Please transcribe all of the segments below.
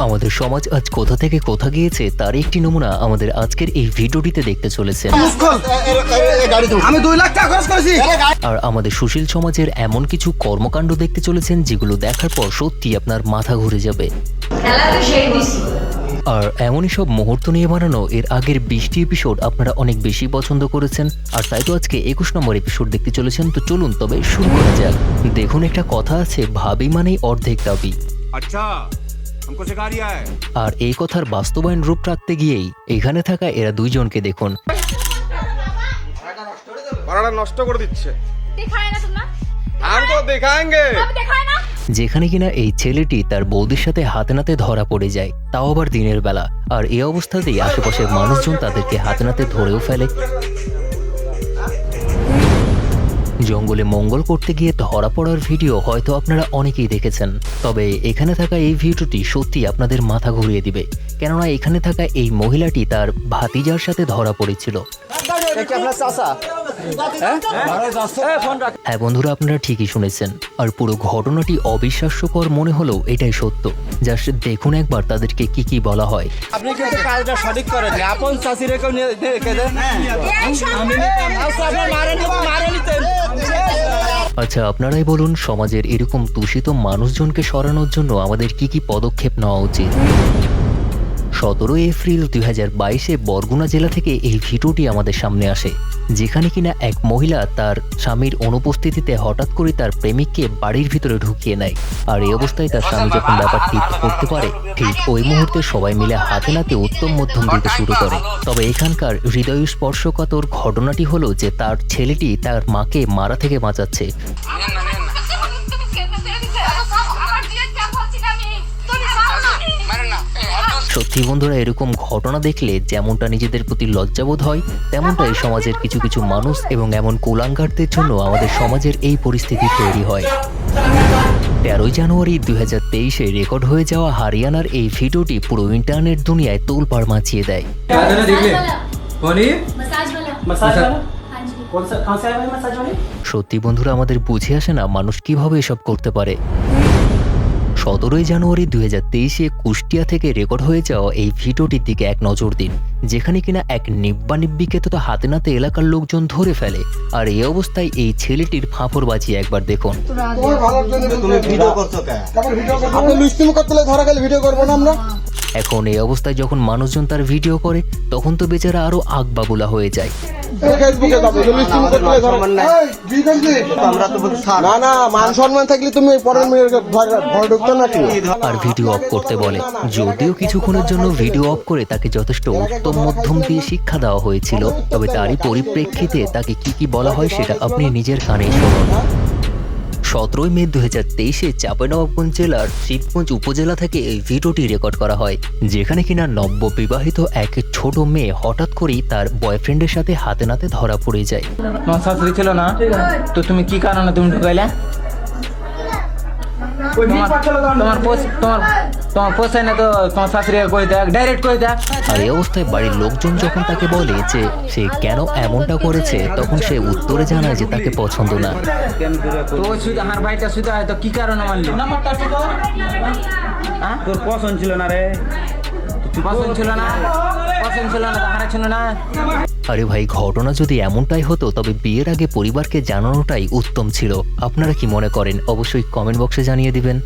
আমাদের সমাজ আজ কোথা থেকে কোথা গিয়েছে তার একটি নমুনা আমাদের আজকের এই ভিডিওটিতে দেখতে চলেছেন। আমি দুই লাখ টাকা খরচ করেছি। আর আমাদের সুশীল সমাজের এমন কিছু কর্মকাণ্ড দেখতে চলেছেন যেগুলো দেখার পর সত্যি আপনার মাথা ঘুরে যাবে। খেলা তো সেই আর এমনই সব মুহূর্ত নিয়ে বানানো এর আগের বিশটি এপিসোড আপনারা অনেক বেশি পছন্দ করেছেন। আর তাই তো আজকে একুশ নম্বর এপিসোড দেখতে চলেছেন। তো চলুন তবে শুরু করা যাক। দেখুন একটা কথা আছে ভাবি মানেই অর্ধেক দাবি। আর এই কথার বাস্তবায়ন রূপ রাখতে গিয়েই এখানে থাকা এরা দুইজনকে দেখুন। নষ্ট করে দিচ্ছে। দেখায় না তোমরা हम तो दिखाएंगे আমি দেখায় না যেখানে কিনা এই ছেলেটি তার বৌদির সাথে হাতে নাতে ধরা পড়ে যায় তাও আবার দিনের বেলা আর এই অবস্থাতেই আশেপাশের মানুষজন তাদেরকে হাতে নাতে ধরেও ফেলে জঙ্গলে মঙ্গল করতে গিয়ে ধরা পড়ার ভিডিও হয়তো আপনারা অনেকেই দেখেছেন তবে এখানে থাকা এই ভিডিওটি সত্যি আপনাদের মাথা ঘুরিয়ে দিবে কেননা এখানে থাকা এই মহিলাটি তার ভাতিজার সাথে ধরা পড়েছিল হ্যাঁ বন্ধুরা আপনারা ঠিকই শুনেছেন। আর পুরো ঘটনাটি অবিশ্বাস্যকর মনে হলেও এটাই সত্য। জাস্ট দেখুন একবার তাদেরকে কি কি বলা হয়। আপনি কিন্তু কাজটা সঠিক করেন আপন চাষি রেখে নিয়ে রেখে দেন? আপনার মারে নিতে মারে নিতেন আচ্ছা আপনারাই বলুন সমাজের এরকম দূষিত মানুষজনকে সরানোর জন্য আমাদের কি কি পদক্ষেপ নেওয়া উচিত? সতেরোই এপ্রিল দুই হাজার বাইশে বরগুনা জেলা থেকে এই ভিডিওটি আমাদের সামনে আসে, যেখানে কিনা এক মহিলা তার স্বামীর অনুপস্থিতিতে হঠাৎ করে তার প্রেমিককে বাড়ির ভিতরে ঢুকিয়ে নেয়। আর এই অবস্থায় তার স্বামী যখন ব্যাপারটি করতে পারে, ঠিক ওই মুহূর্তে সবাই মিলে হাতে নাতে উত্তম মধ্যম দিতে শুরু করে। তবে এখানকার হৃদয় স্পর্শকাতর ঘটনাটি হলো যে তার ছেলেটি তার মাকে মারা থেকে বাঁচাচ্ছে। সত্যি বন্ধুরা এরকম ঘটনা দেখলে যেমনটা নিজেদের প্রতি লজ্জাবোধ হয় তেমনটা এই সমাজের কিছু কিছু মানুষ এবং এমন কোলাঙ্গারদের জন্য আমাদের সমাজের এই পরিস্থিতি তৈরি হয়। তেরোই জানুয়ারি দু হাজার তেইশে রেকর্ড হয়ে যাওয়া হারিয়ানার এই ভিডিওটি পুরো ইন্টারনেট দুনিয়ায় তোলপাড় মাচিয়ে দেয়। সত্যি বন্ধুরা আমাদের বুঝে আসে না মানুষ কীভাবে এসব করতে পারে। সতেরোই জানুয়ারি দুই হাজার তেইশে কুষ্টিয়া থেকে রেকর্ড হয়ে যাওয়া এই ভিডিওটির দিকে এক নজর দিন যেখানে কিনা এক নিব্বা নিব্বিকে তো হাতে নাতে এলাকার লোকজন ধরে ফেলে। আর এই অবস্থায় এই ছেলেটির ফাঁপড় বাজিয়ে একবার দেখুন। এখন এই অবস্থায় যখন মানুষজন তার ভিডিও করে তখন তো বেচারা আরও আগ বাবুলা হয়ে যায়। ফেসবুকে যাব। মিষ্টিম করতে ধরা আমরা তো না না মান সম্মান থাকলে তুমি পরের মেয়ের ভয় ঢুকতো নাকি আর ভিডিও অফ করতে বলে। যদিও কিছুক্ষণের জন্য ভিডিও অফ করে তাকে যথেষ্ট উত্তম মধ্যম দিয়ে শিক্ষা দেওয়া হয়েছিল তবে তারই পরিপ্রেক্ষিতে তাকে কি কি বলা হয় সেটা আপনি নিজের কানেই শুনুন। সতেরোই মে দু হাজার তেইশে চাঁপাইনবাবগঞ্জ জেলার শিবগঞ্জ উপজেলা থেকে এই ভিডিওটি রেকর্ড করা হয়, যেখানে কিনা নব্য বিবাহিত এক ছোট মেয়ে হঠাৎ করেই তার বয়ফ্রেন্ডের সাথে হাতে নাতে ধরা পড়ে যায়। ছিল না? তো তুমি কি কারণে তুমি ঢুকাইলে? তোমার তোমার তোমার তোমার পোষায় না তো তোমার শাশুড়ি কই দেখ ডাইরেক্ট কই দেখ। আর এই অবস্থায় বাড়ির লোকজন যখন তাকে বলে যে সে কেন এমনটা করেছে তখন সে উত্তরে জানায় যে তাকে পছন্দ না। তো শুধু আমার ভাইটা শুধু হয়তো কি কারণে মানলি হ্যাঁ? তোর পছন্দ ছিল না রে। পছন্দ ছিল না? আরে ভাই, ঘটনা যদি এমনটাই হতো, তবে বিয়ের আগে পরিবারকে জানানোটাই উত্তম ছিল। আপনারা কি মনে করেন? অবশ্যই কমেন্ট বক্সে জানিয়ে দিবেন।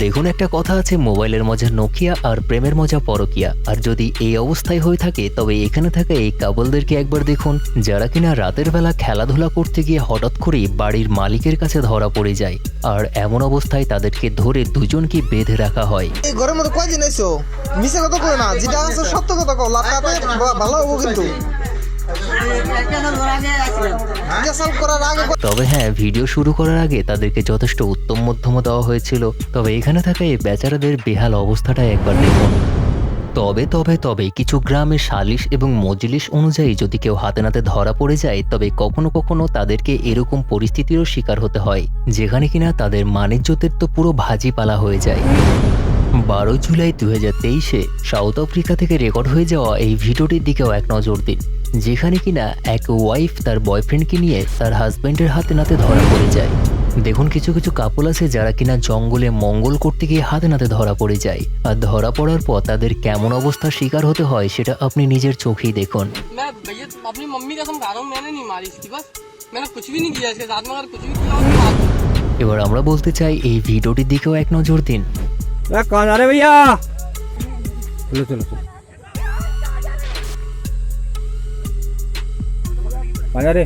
দেখুন একটা কথা আছে, মোবাইলের মজা নোকিয়া আর প্রেমের মজা পরকিয়া। আর যদি এই অবস্থায় হয়ে থাকে, তবে এখানে থাকা এই কাবলদেরকে একবার দেখুন, যারা কিনা রাতের বেলা খেলাধুলা করতে গিয়ে হঠাৎ করেই বাড়ির মালিকের কাছে ধরা পড়ে যায়। আর এমন অবস্থায় তাদেরকে ধরে দুজনকে বেঁধে রাখা হয়। এই ঘরের মধ্যে কয়দিন কথা না, যেটা আছে সত্য কথা ভালো হব কিন্তু। তবে হ্যাঁ ভিডিও শুরু করার আগে তাদেরকে যথেষ্ট উত্তম মধ্যম দেওয়া হয়েছিল। তবে এখানে থাকা এই বেচারাদের বেহাল অবস্থাটা একবার দেখুন। তবে তবে তবে কিছু গ্রামে সালিশ এবং মজলিস অনুযায়ী যদি কেউ হাতে নাতে ধরা পড়ে যায়, তবে কখনো কখনো তাদেরকে এরকম পরিস্থিতিরও শিকার হতে হয়, যেখানে কিনা তাদের মানিজ্যতের তো পুরো ভাজি পালা হয়ে যায়। বারোই জুলাই দু হাজার তেইশে সাউথ আফ্রিকা থেকে রেকর্ড হয়ে যাওয়া এই ভিডিওটির দিকেও এক নজর দিন। যেখানে কিনা এক ওয়াইফ তার বয়ফ্রেন্ডকে নিয়ে তার হাজব্যান্ডের হাতে নাতে ধরা পড়ে যায়। দেখুন কিছু কিছু কাপল আছে যারা কিনা জঙ্গলে মঙ্গল করতে গিয়ে হাতে নাতে ধরা পড়ে যায়। আর ধরা পড়ার পর তাদের কেমন অবস্থার শিকার হতে হয় সেটা আপনি নিজের চোখেই দেখুন। এবার আমরা বলতে চাই এই ভিডিওটির দিকেও এক নজর দিন। আরে ভাইয়া! চলো চলো চলো। 맞아 래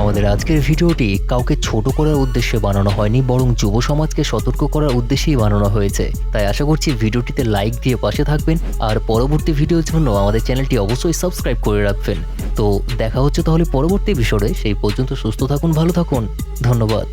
আমাদের আজকের ভিডিওটি কাউকে ছোট করার উদ্দেশ্যে বানানো হয়নি, বরং যুব সমাজকে সতর্ক করার উদ্দেশ্যেই বানানো হয়েছে। তাই আশা করছি ভিডিওটিতে লাইক দিয়ে পাশে থাকবেন, আর পরবর্তী ভিডিওর জন্য আমাদের চ্যানেলটি অবশ্যই সাবস্ক্রাইব করে রাখবেন। তো দেখা হচ্ছে তাহলে পরবর্তী বিষয়ে সেই পর্যন্ত সুস্থ থাকুন, ভালো থাকুন। ধন্যবাদ।